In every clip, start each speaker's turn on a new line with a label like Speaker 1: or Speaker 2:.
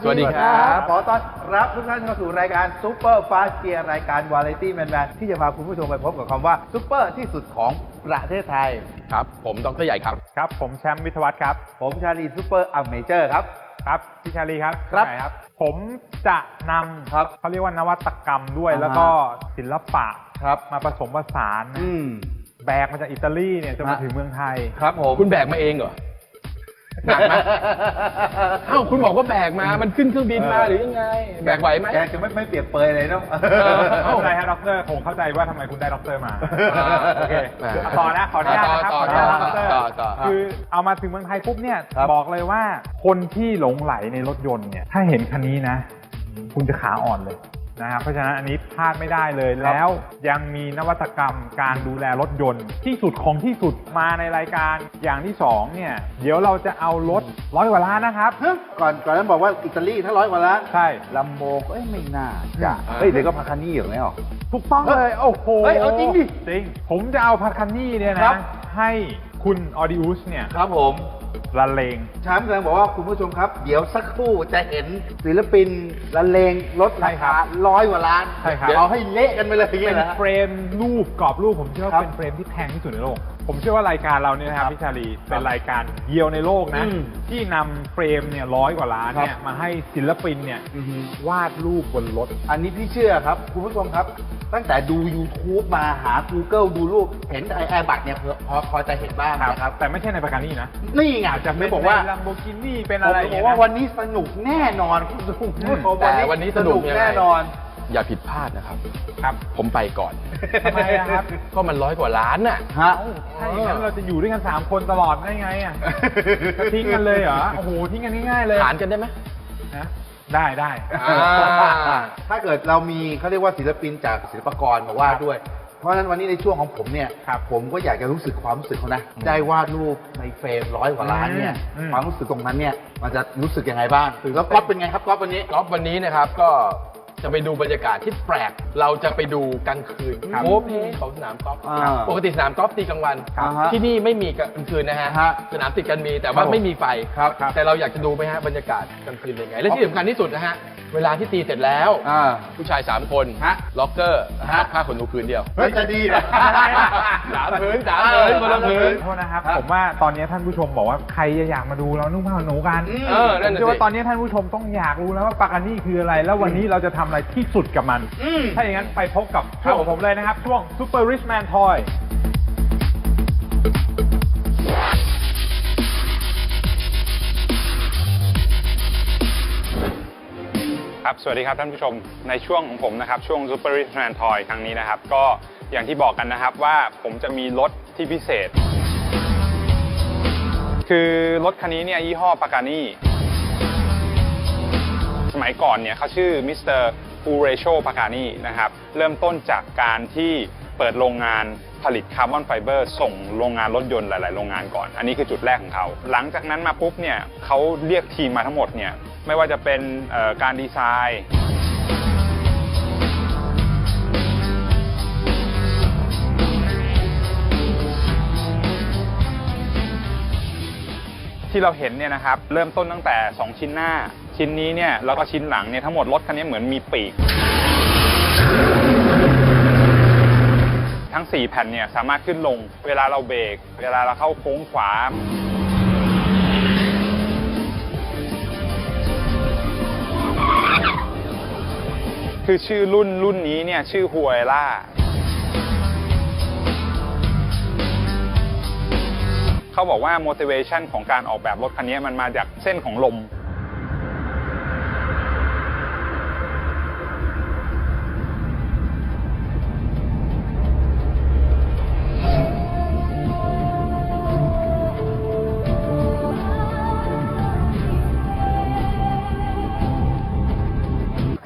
Speaker 1: สวัสดีครับ
Speaker 2: ขอต้อนรับทุกท่านเข้าสู่รายการซูเปอร์ฟาสเกียร์รายการวาไรตี้แมนแมนที่จะพาคุณผู้ชมไปพบกับคำว่าซูเปอร์ที่สุดของประเทศไทย
Speaker 1: ครับ ผมดรใหญ่ครับ
Speaker 3: ครับ ผมแชมป์วิทยวัฒน์ครับ
Speaker 2: ผมชาลีซูเปอร์อัมเมเจอร์ครับ
Speaker 3: ครับพี่ชาลีครับ
Speaker 2: ครับ
Speaker 3: ไหนครับ ผมจะนำ
Speaker 2: ครับ
Speaker 3: เขาเรียกว่านวัตกรรมด้วย
Speaker 2: อ่าฮะ
Speaker 3: แล้วก็ศิลปะ
Speaker 2: ครับ
Speaker 3: มาผสมผสานนะ
Speaker 2: อืม
Speaker 3: แบกมาจากอิตาลีเนี่ยจะมา
Speaker 2: ฮะ
Speaker 3: ถึงเมืองไทย
Speaker 2: ครับผม
Speaker 1: คุณแบกมาเองเหรอ หนักไหมเอ้าคุณบอกว่าแบกมา มันขึ้นเครื่องบินมาหรือยังไง แบกไหวไหม
Speaker 2: แกจะไม่ไม่เปรียบเปรยเลยเนาะ
Speaker 3: เข้าใจฮะด็อกเตอร์ผมเข้าใจว่าทำไมคุณได้ด็อกเตอร์มา
Speaker 1: อ่า
Speaker 3: โอเค
Speaker 1: อ่า
Speaker 3: ต่อนะขออนุญาตนะครับ
Speaker 1: ต่
Speaker 3: ข
Speaker 1: อ
Speaker 3: ออนุญาต
Speaker 1: ต่อ
Speaker 3: ด็อกเตอร์
Speaker 1: ต่อต่อ
Speaker 3: คือเอามาถึงเมืองไทยปุ๊บเนี่ย
Speaker 2: ครับ
Speaker 3: บอกเลยว่าคนที่หลงไหลในรถยนต์เนี่ยถ้าเห็นคันนี้นะ คุณจะขาอ่อนเลย นะครับเพราะฉะนั้นอันนี้พลาดไม่ได้เลย
Speaker 2: ครับ
Speaker 3: แล้วยังมีนวัตกรรมการดูแลรถยนต์ ที่สุดของที่สุดมาในรายการอย่างที่สองเนี่ยเดี๋ยวเราจะเอารถร้อยกว่าล้านนะครับ
Speaker 2: ฮะก่อนก่อนนั้นบอกว่าอิตาลีถ้าร้อยกว่าล้าน
Speaker 3: ใช่
Speaker 2: ลัมโบเอ้ยไม่น่าจะ
Speaker 1: อ่า
Speaker 2: เฮ้ยเดี๋ยวก็พาคานี่อยู่ไหมออก
Speaker 3: ถูกต้องเลยโอ้โห
Speaker 2: เฮ้ยเอาจริงดิ
Speaker 3: จริงผมจะเอาพาคันนี่เนี่ย
Speaker 2: ครั
Speaker 3: นะ
Speaker 2: บ
Speaker 3: ให้คุณออดิอุสเนี่ย
Speaker 2: ครับผม
Speaker 3: ละเลง
Speaker 2: ชามกำลังบอกว่าคุณผู้ชมครับ เดี๋ยวสักครู่จะเห็นศิลปินละเลงลดรา
Speaker 3: ใช่ครั
Speaker 2: คา
Speaker 3: บ
Speaker 2: ร้อยกว่าล้าน
Speaker 3: ใช่ครับ
Speaker 2: เดี๋ยวเอาให้เละกันไปเลยอย่าง
Speaker 3: เป็
Speaker 2: เงี้ย
Speaker 3: น
Speaker 2: นะ
Speaker 3: เฟรมรูปกรอบรูปผมเชื่อ
Speaker 2: ครั
Speaker 3: ว่า
Speaker 2: บ
Speaker 3: เป็นเฟรมที่แพงที่สุดในโลก ผมเชื่อว่ารายการเราเนี่ยนะครับพี่ชาลีเป็นรายการเดียวในโลกนะ
Speaker 2: อืม
Speaker 3: ที่นำเฟรมเนี่ยร้อยกว่าล้านเนี่
Speaker 2: ครั
Speaker 3: ย
Speaker 2: บ
Speaker 3: มาให้ศิลปินเนี่ยวาดรูปบนรถ
Speaker 2: อันนี้พี่เชื่อครับ คุณผู้ชมครับ ตั้งแต่ดู YouTube มาหา Google ดูรูป เห็นไอแอร์บัตเนี่ยพอพอจะเห็นบ้างนะครับ
Speaker 3: แต่ไม่ใช่ในประกันนี่นะ
Speaker 2: นี่ไงจะไม่บอกว่า
Speaker 3: ลัมโบกินี่เป็น
Speaker 2: ผม
Speaker 3: อะไร
Speaker 2: บอก
Speaker 3: เงี้ย
Speaker 2: ว่า
Speaker 3: นะ
Speaker 2: วันนี้สนุกแน่นอนคุณผู้ชม
Speaker 3: อืม
Speaker 1: แต่วันนี้สนุกยังไง
Speaker 2: แน่นอน
Speaker 1: อย่าผิดพลาดนะครับ
Speaker 3: ครับ
Speaker 1: ผมไปก่อน
Speaker 3: ทำไมอะครับ
Speaker 1: ก็มันร้อยกว่าล้านน่ะ
Speaker 2: ฮะ
Speaker 3: ถ้าอย่างนั้นเราจะอยู่ด้วยกัน3คนตลอดได้ไงอะจะทิ้งกันเลยเหรอ โอ้โห ทิ้งกันง่ายๆเลย
Speaker 1: หารกันได้ไหม
Speaker 3: นะได้ได้
Speaker 1: อ่า
Speaker 2: ถ้าเกิดเรามีเขาเรียกว่าศิลปินจากศิลปากรมาว่าด้วย เพราะฉะนั้นวันนี้ในช่วงของผมเนี่ย
Speaker 3: ครับ
Speaker 2: ผมก็อยากจะรู้สึกความรู้สึกเขานะ ได้วาดรูปในเฟรมร้อยกว่าล้านเนี่ย
Speaker 3: อืม
Speaker 2: ความรู้สึกตรงนั้นเนี่ย มันจะรู้สึกยังไงบ้างหรือแล้วก๊อฟเป็นไงครับก๊อฟวันนี้
Speaker 1: กอล์ฟวันนี้นะครับก็ จะไปดูบรรยากาศที่แปลก เราจะไปดูกลางคืน
Speaker 2: ครับ
Speaker 1: โอเพของสนามกอล์ฟ
Speaker 2: อ่า
Speaker 1: ปกติสนามกอล์ฟตีกลางวัน
Speaker 2: ครับฮะ
Speaker 1: ที่นี่ไม่มีกลางคืนนะฮะ
Speaker 2: ฮะ
Speaker 1: สนามติดกันมีแต่
Speaker 2: ครั
Speaker 1: ว่า
Speaker 2: บผม
Speaker 1: ไม่มีไฟ
Speaker 2: ครับครับ
Speaker 1: แต่เราอยากจะดูไหมฮะบรรยากาศกลางคืนเป็นไง และที่สำคัญที่สุดนะฮะ เวลาที่ตีเสร็จแล้ว
Speaker 2: อ่า
Speaker 1: ผู้ชาย 3 คน
Speaker 2: ฮะ
Speaker 1: ล็อกเกอร์
Speaker 2: ฮะ
Speaker 1: ค่าขนหนูคืนเดียว
Speaker 2: มันจะดีนะ
Speaker 1: สามพื้นสามพื้นคนละพื้น
Speaker 3: โทษนะครับ
Speaker 2: ครับ
Speaker 3: ผมว่าตอนนี้ท่านผู้ชมบอกว่าใครจะอยากมาดูเรานุ่งผ้าขนหนูกัน
Speaker 2: อืม
Speaker 1: เออ
Speaker 3: ผ
Speaker 1: นั่น
Speaker 3: ม
Speaker 1: น่ะ
Speaker 3: เชื่อ
Speaker 1: สิ
Speaker 3: ว่าตอนนี้ท่านผู้ชมต้องอยากรู้แล้วว่าปากานี่คืออะไร แล้ววันนี้เราจะทำอะไรที่สุดกับมัน
Speaker 2: อืม
Speaker 3: ถ้าอย่างนั้นไปพบกับช่วงของผมเลยนะครับ ช่วง Super Rich Man Toy ครับสวัสดีครับท่านผู้ชมในช่วงของผมนะครับช่วง Super Rich Man Toy ครั้งนี้นะครับ ก็อย่างที่บอกกันนะครับว่าผมจะมีรถที่พิเศษ คือรถคันนี้เนี่ยยี่ห้อปากานี่สมัยก่อนเนี่ยเขาชื่อมิสเตอร์ปูเรโชปากานีนะครับ เริ่มต้นจากการที่เปิดโรงงานผลิตคาร์บอนไฟเบอร์ส่งโรงงานรถยนต์หลาย ๆ โรงงานก่อน อันนี้คือจุดแรกของเขา หลังจากนั้นมาปุ๊บเนี่ยเขาเรียกทีมมาทั้งหมดเนี่ย ไม่ว่าจะเป็นการดีไซน์ที่เราเห็นเนี่ยนะครับเริ่มต้นตั้งแต่ 2 ชิ้นหน้า ชิ้นนี้เนี่ยแล้วก็ชิ้นหลังเนี่ยทั้งหมดรถคันนี้เหมือนมีปีก ทั้ง 4 แผ่นเนี่ยสามารถขึ้นลง เวลาเราเบรกเวลาเราเข้าโค้งขวา คือชื่อรุ่นรุ่นนี้เนี่ยชื่อฮัวเอล่าเขาบอกว่า motivation ของการออกแบบรถคันนี้มันมาจากเส้นของลม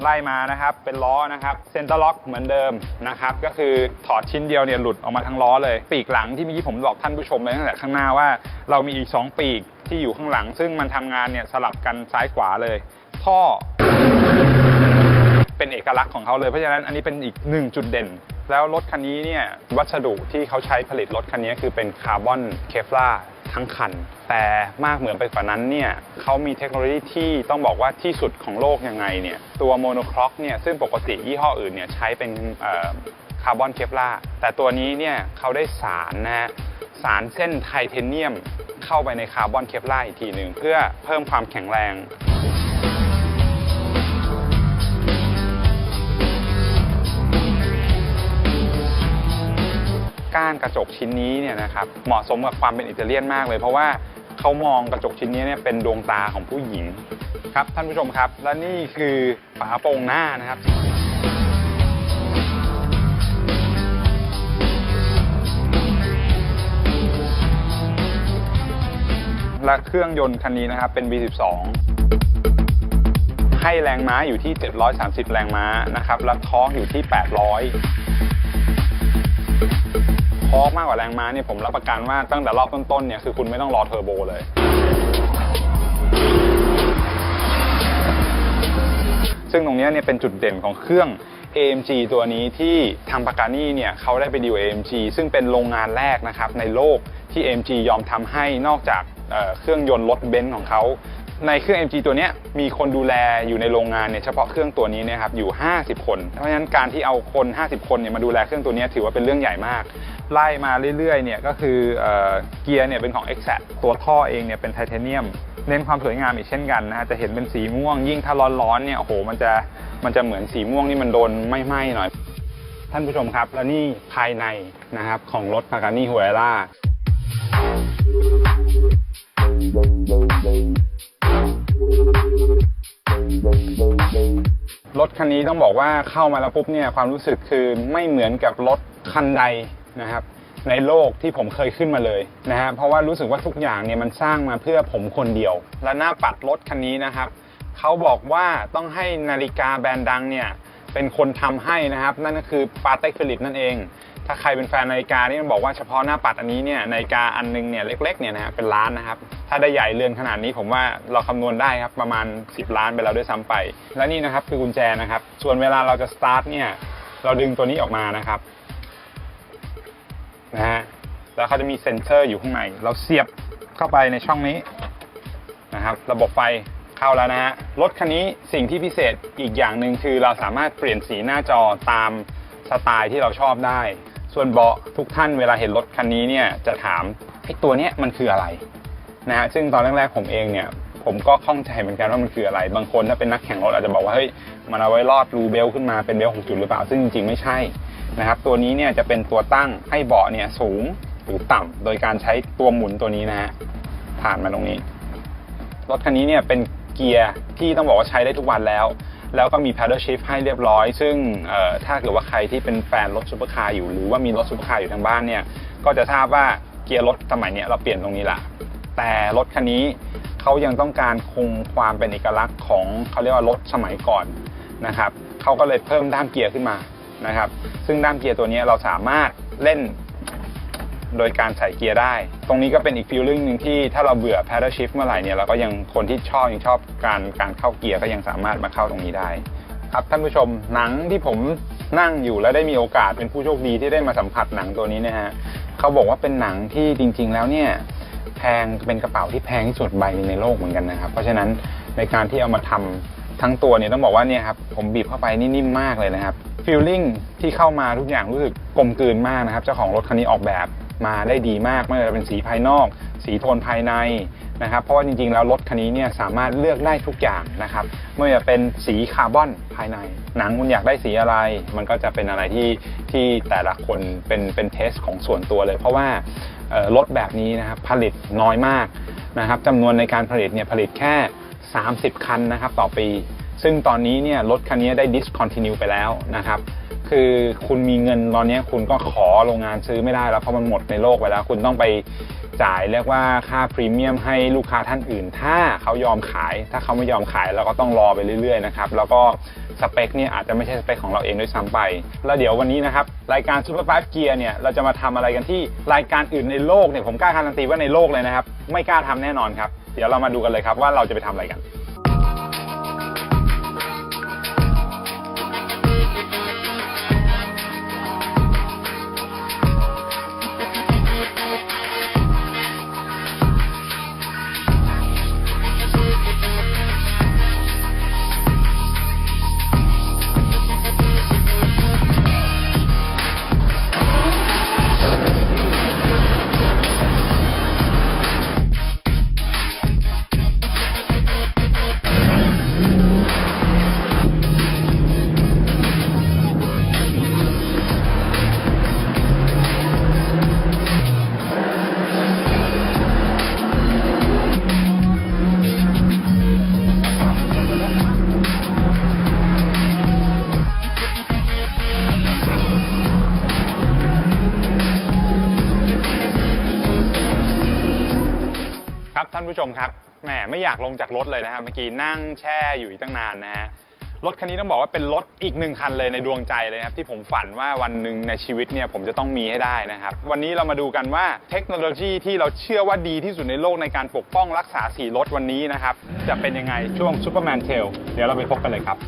Speaker 3: ไล่มานะครับเป็นล้อนะครับเซนเตอร์ล็อกเหมือนเดิมนะครับก็คือถอดชิ้นเดียวเนี่ยหลุดออกมาทั้งล้อเลย ปีกหลังที่เมื่อกี้ผมบอกท่านผู้ชมไปตั้งแต่ข้างหน้าว่า เรามีอีก 2 ปีกที่อยู่ข้างหลัง ซึ่งมันทำงานเนี่ยสลับกันซ้ายขวาเลย ท่อเป็นเอกลักษณ์ของเขาเลยเพราะฉะนั้นอันนี้เป็นอีกหนึ่งจุดเด่น แล้วรถคันนี้เนี่ยวัสดุที่เขาใช้ผลิตรถคันนี้คือเป็นคาร์บอนเคฟลา ทั้งคัน แต่มากเหมือนไปกว่านั้นเนี่ยเขามีเทคโนโลยีที่ต้องบอกว่าที่สุดของโลกยังไงเนี่ยตัวโมโนคล็อกเนี่ยซึ่งปกติยี่ห้ออื่นเนี่ยใช้เป็นคาร์บอนเคปลาแต่ตัวนี้เนี่ยเขาได้สารนะฮะสารเส้นไทเทเนียมเข้าไปในคาร์บอนเคปลาอีกทีหนึ่งเพื่อเพิ่มความแข็งแรง ก้านกระจกชิ้นนี้เนี่ยนะครับเหมาะสมกับความเป็นอิตาเลียนมากเลย เพราะว่าเขามองกระจกชิ้นนี้เนี่ยเป็นดวงตาของผู้หญิงครับท่านผู้ชมครับ และนี่คือฝาโปร่งหน้านะครับและเครื่องยนต์คันนี้นะครับเป็น V12 ให้แรงม้าอยู่ที่ 730 แรงม้านะครับและทอร์กอยู่ที่ 800ทอ ร์กมากกว่าแรงม้าเนี่ยผมรับประกันว่าตั้งแต่รอบต้นๆเนี่ยคือคุณไม่ต้องรอเทอร์โบเลย ซึ่งตรงนี้เนี่ยเป็นจุดเด่นของเครื่อง AMG ตัวนี้ที่ทางปากานี่เนี่ยเขาได้ไปดีล AMG ซึ่งเป็นโรงงานแรกนะครับในโลกที่ AMG ยอมทำให้นอกจากเเครื่องยนต์รถเบนซ์ของเขา ในเครื่อง MG ตัวนี้มีคนดูแลอยู่ในโรงงานเนี่ยเฉพาะเครื่องตัวนี้นะครับอยู่ 50 คน เพราะฉะนั้นการที่เอาคน 50 คนเนี่ยมาดูแลเครื่องตัวนี้ถือว่าเป็นเรื่องใหญ่มาก ไล่มาเรื่อยๆเนี่ยก็คือเออเกียร์เนี่ยเป็นของ e x a c t ตัวท่อเองเนี่ยเป็นไทเทเนียมเน้นความสวยงามอีกเช่นกันนะฮะจะเห็นเป็นสีม่วง ยิ่งถ้าร้อนๆเนี่ยโอ้โหมันจะมันจะเหมือนสีม่วงนี่มันโดนไหม้ๆหน่อย ท่านผู้ชมครับ และนี่ภายในนะครับของรถ Pagani Huayra รถคันนี้ต้องบอกว่าเข้ามาแล้วปุ๊บเนี่ยความรู้สึกคือไม่เหมือนกับรถคันใดนะครับในโลกที่ผมเคยขึ้นมาเลยนะฮะเพราะว่ารู้สึกว่าทุกอย่างเนี่ยมันสร้างมาเพื่อผมคนเดียว และหน้าปัดรถคันนี้นะครับเขาบอกว่าต้องให้นาฬิกาแบรนด์ดังเนี่ยเป็นคนทำให้นะครับ นั่นก็คือปาเต็กฟิลิปนั่นเอง ถ้าใครเป็นแฟนนาฬิกานี่ต้องบอกว่าเฉพาะหน้าปัดอันนี้เนี่ยนาฬิกาอันนึงเนี่ยเล็กๆเนี่ยนะฮะเป็นล้านนะครับ ถ้าได้ใหญ่เรือนขนาดนี้ผมว่าเราคำนวณได้ครับประมาณ 10 ล้านไปแล้วด้วยซ้ำไป และนี่นะครับคือกุญแจนะครับ ส่วนเวลาเราจะสตาร์ทเนี่ยเราดึงตัวนี้ออกมานะครับนะฮะแล้วเขาจะมีเซ็นเซอร์อยู่ข้างใน เราเสียบเข้าไปในช่องนี้นะครับ ระบบไฟเข้าแล้วนะฮะรถคันนี้สิ่งที่พิเศษอีกอย่างหนึ่งคือเราสามารถเปลี่ยนสีหน้าจอตามสไตล์ที่เราชอบได้ ส่วนเบาะทุกท่านเวลาเห็นรถคันนี้เนี่ยจะถามไอ้ตัวเนี้ยมันคืออะไรนะฮะซึ่งตอนแรกๆผมเองเนี่ยผมก็ข้องใจเหมือนกันว่ามันคืออะไร บางคนถ้าเป็นนักแข่งรถอาจจะบอกว่าเฮ้ยมันเอาไว้ลอดรูเบลขึ้นมาเป็นเบลของจุดหรือเปล่า ซึ่งจริงๆไม่ใช่นะครับตัวนี้เนี่ยจะเป็นตัวตั้งให้เบาะเนี่ยสูงหรือต่ำโดยการใช้ตัวหมุนตัวนี้นะฮะผ่านมาตรงนี้ รถคันนี้เนี่ยเป็นเกียร์ที่ต้องบอกว่าใช้ได้ทุกวันแล้ว แล้วก็มี paddle shift ให้เรียบร้อย ซึ่งถ้าเกิดว่าใครที่เป็นแฟนรถซุปเปอร์คาร์อยู่หรือว่ามีรถซุปเปอร์คาร์อยู่ทางบ้านเนี่ยก็จะทราบว่าเกียร์รถสมัยนี้เราเปลี่ยนตรงนี้ละแต่รถคันนี้เขายังต้องการคงความเป็นเอกลักษณ์ของเขาเรียกว่ารถสมัยก่อนนะครับเขาก็เลยเพิ่มด้ามเกียร์ขึ้นมานะครับ ซึ่งด้ามเกียร์ตัวนี้เราสามารถเล่น โดยการใส่เกียร์ได้ ตรงนี้ก็เป็นอีกฟีลลิ่งหนึ่งที่ถ้าเราเบื่อ paddle shift เมื่อไหร่เนี่ยเราก็ยังคนที่ชอบยังชอบการการเข้าเกียร์ก็ยังสามารถมาเข้าตรงนี้ได้ ครับท่านผู้ชมหนังที่ผมนั่งอยู่แล้วได้มีโอกาสเป็นผู้โชคดีที่ได้มาสัมผัสหนังตัวนี้นะฮะเขาบอกว่าเป็นหนังที่จริง ๆ แล้วเนี่ยแพงเป็นกระเป๋าที่แพงที่สุดใบนึงในโลกเหมือนกันนะครับ เพราะฉะนั้นในการที่เอามาทำทั้งตัวเนี่ยต้องบอกว่าเนี่ยครับผมบีบเข้าไปนี่นิ่มมากเลยนะครับฟีลลิ่งที่เข้ามาทุกอย่างรู้สึกกลมกลืนมากนะครับ เจ้าของรถคันนี้ออกแบบ มาได้ดีมากไม่ว่าจะเป็นสีภายนอก สีโทนภายในนะครับเพราะว่าจริงๆแล้วรถคันนี้เนี่ยสามารถเลือกได้ทุกอย่างนะครับไม่ว่าจะเป็นสีคาร์บอนภายใน หนังคุณอยากได้สีอะไร มันก็จะเป็นอะไรที่ที่แต่ละคนเป็นเป็นเทสของส่วนตัวเลย เพราะว่ารถแบบนี้นะครับผลิตน้อยมากนะครับจำนวนในการผลิตเนี่ยผลิตแค่ 30 คันนะครับต่อปี ซึ่งตอนนี้เนี่ยรถคันนี้ได้ discontinue ไปแล้วนะครับ คือคุณมีเงินตอนนี้คุณก็ขอโรงงานซื้อไม่ได้แล้วเพราะมันหมดในโลกไปแล้ว คุณต้องไปจ่ายเรียกว่าค่าพรีเมียมให้ลูกค้าท่านอื่น ถ้าเขายอมขาย ถ้าเขาไม่ยอมขายเราก็ต้องรอไปเรื่อยๆนะครับ แล้วก็สเปคเนี่ยอาจจะไม่ใช่สเปคของเราเองด้วยซ้ำไป แล้วเดี๋ยววันนี้นะครับ รายการ Super 5 Gear เนี่ยเราจะมาทำอะไรกันที่รายการอื่นในโลกเนี่ยผมกล้าการันตีว่าในโลกเลยนะครับ ไม่กล้าทำแน่นอนครับ เดี๋ยวเรามาดูกันเลยครับว่าเราจะไปทำอะไรกัน ผู้ชมครับแหมไม่อยากลงจากรถเลยนะครับเมื่อกี้นั่งแช่อยู่อีกตั้งนานนะฮะรถคันนี้ต้องบอกว่าเป็นรถอีกหนึ่งคันเลยในดวงใจเลยนะครับที่ผมฝันว่าวันหนึ่งในชีวิตเนี่ยผมจะต้องมีให้ได้นะครับ วันนี้เรามาดูกันว่าเทคโนโลยีที่เราเชื่อว่าดีที่สุดในโลกในการปกป้องรักษาสีรถวันนี้นะครับ จะเป็นยังไงช่วงซูเปอร์แมนเทลเดี๋ยวเราไปพบกันเลยครับ